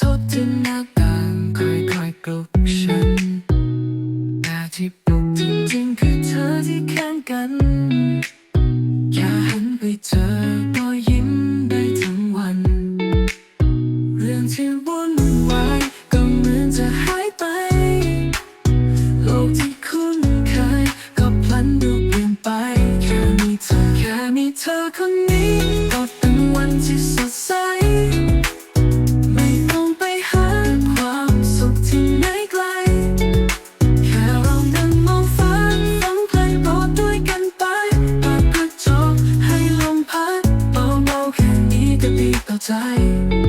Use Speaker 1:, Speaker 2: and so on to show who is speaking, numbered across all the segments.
Speaker 1: ทบที่หน้าต่างค่อยๆปลุกฉันแต่ที่ปลุกจริงๆคือเธอที่ข้างกันแค่หันไปเจอก็ยิ้มได้ทั้งวันเรื่องที่วุ่นวาย ดี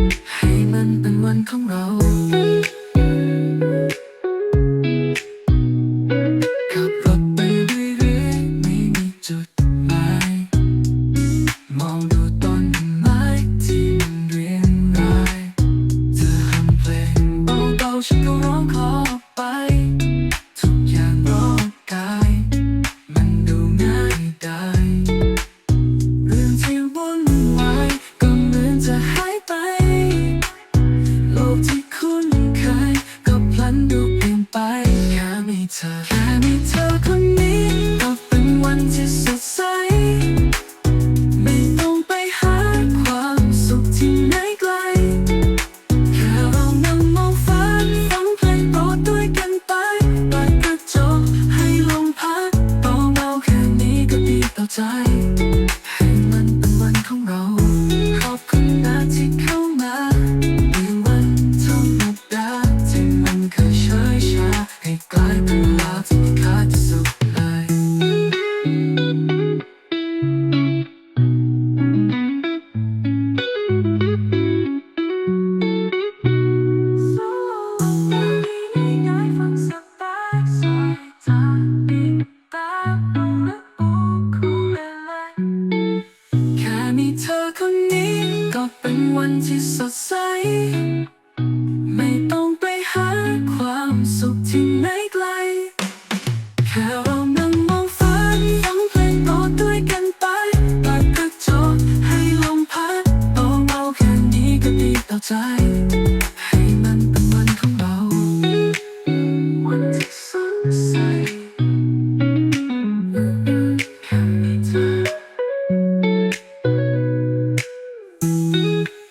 Speaker 1: ค่ี้ก็เป็นวันที่สดใส ไม่ต้องไปหาความสุขที่ไหน Thank you.